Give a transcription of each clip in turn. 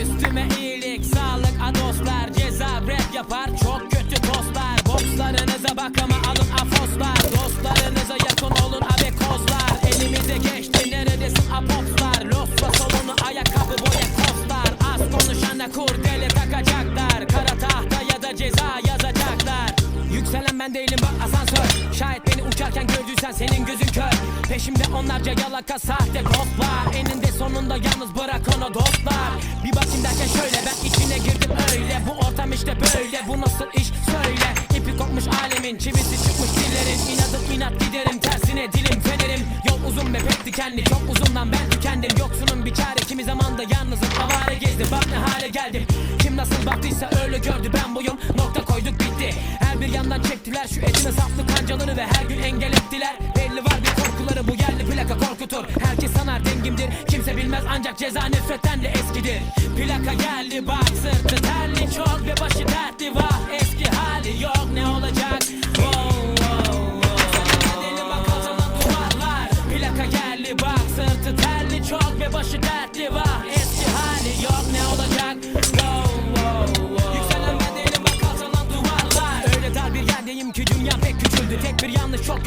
Üstüme iyilik, sağlık, adoslar Ceza rap yapar, çok kötü postlar Bokslarınıza bak ama alın afoslar. Dostlarınıza yakın olun gördüysen senin gözün kör. Peşimde onlarca yalaka sahte dostlar. Eninde sonunda yalnız bırak onu dostlar. Bir bakayım derken şöyle ben içine girdim öyle. Bu ortam işte böyle bu nasıl iş? Söyle. İpi kopmuş alemin çivisi çıkmış dillerin. İnadım inat giderim tersine dilim fenerim. Yol uzun ve pek dikenli çok uzundan ben tükendim. Yoksunun bir çare kimi zamanda yalnızım. Avare gezdim Bak ne hale geldim kim nasıl baktıysa öyle gördü ben buyum. Nokta koyduk bitti. Her bir yandan çektiler şu etime saplı kancaları Ve her gün engel ettiler Belli var bir korkuları. Bu yerli plaka korkutur. Herkes sanar dengimdir. Kimse bilmez ancak ceza nefretten de eskidir. Plaka geldi bak sırtı terli. Çok ve başı dertli vah Eski hali yok. Ne olacak? Wow, wow, bak azalan duvarlar. Plaka geldi bak sırtı terli. Çok ve başı dertli vah Eski hali yok. Ne olacak? Wow, wow. Yükselen bedenim bak azalan duvarlar. Öyle dar bir yerdeyim ki dünya pek küçüldü. Tek bir yanlış çok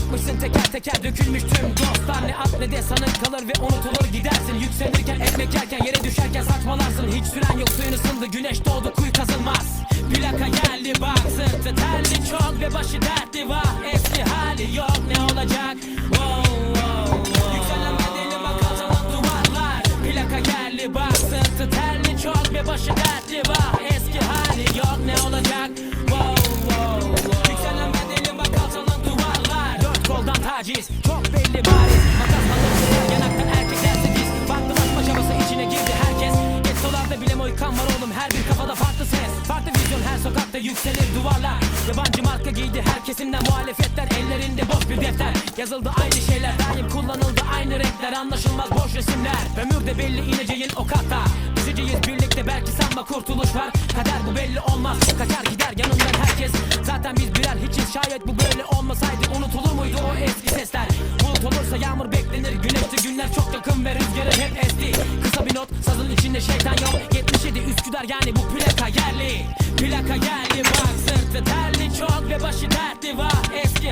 bakmışsın teker teker dökülmüş tüm dostlar. Ne at ne de sanık kalır ve unutulur gidersin. Yükselirken ekmek yerken yere düşerken saçmalarsın. Hiç süren yok suyun ısındı güneş doğdu kuyu kazılmaz. Plaka geldi bak sırtı terli çok ve başı dertli. Vah Eski hali yok Yabancı marka giydi her kesimden muhalefetler Ellerinde boş bir defter. Yazıldı aynı şeyler daim kullanıldı aynı renkler. Anlaşılmaz boş resimler Ömür de belli ineceğin o katta. Düşeceğiz birlikte belki sanma kurtuluş var. Kader bu belli olmaz Kaçar gider yanından herkes. Zaten biz birer hiçiz şayet bu böyle olmasaydı Unutulur muydu o eski sesler? Bulut olursa yağmur beklenir Güneşli günler çok yakın ve rüzgarı hep esti. Kısa bir not sazın içinde şeytan yok 77 Üsküdar yani bu plaka yerli. Plaka geldi bak sırtı terli çok ve başı dertli vah Eski